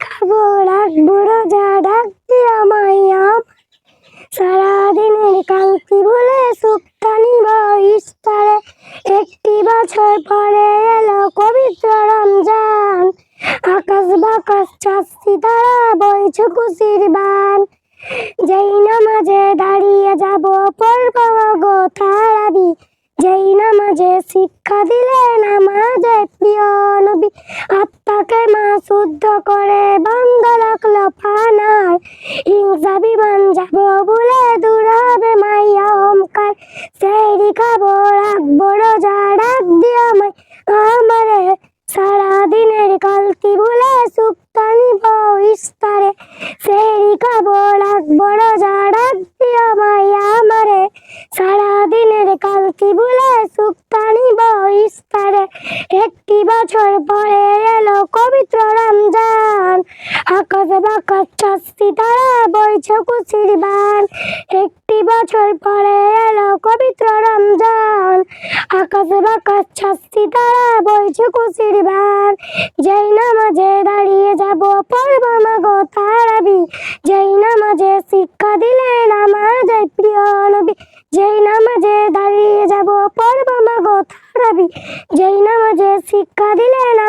খাব, রাখব, রোজা আমায় সারাদিনের কালকে বলে সুপ্তা নিব একটি বছর পরে এলো পবিত্র রমজান। আকাশ বাকাশ চাচ্ছি তারা বইছে খুশির বান। যেই নামাজে দাঁড়িয়ে যাব পর্ব গো তারাবি। যেই নামাজে শিক্ষা দিলেন আমাদের প্রিয় নবী। আত্মাকে মা শুদ্ধ করে বন্ধ রাখল ফানার হিংসা বিমান যাব বলে দূর হবে মাইয়া অহংকার। সেই খাব, রাখব রোজা, ডাক দিয়া মাই। আমারে সারাদিনের কালতি বলে সুক্তা নিব ইস্তারে সেই খাব, রাখব রোজা ডাক দিয়া মাই আমারে সারাদিনের কালতি বলে সুক্তা নিব ইস্তারে একটি বছর পরে এলো পবিত্র রমজান। আকাশে বাকাশ চাষি তারা বইছে খুশির বান। একটি বছর পরে এলো পবিত্র রমজান। আকাশে বাকাশ চাষি তারা বইছে খুশির বান। যেই নামাজে দাঁড়িয়ে যাব পড়ব মাগো তারাবি। যেই নামাজে শিক্ষা আমাদের నబి జైనమ జయ సిక్కాది లేన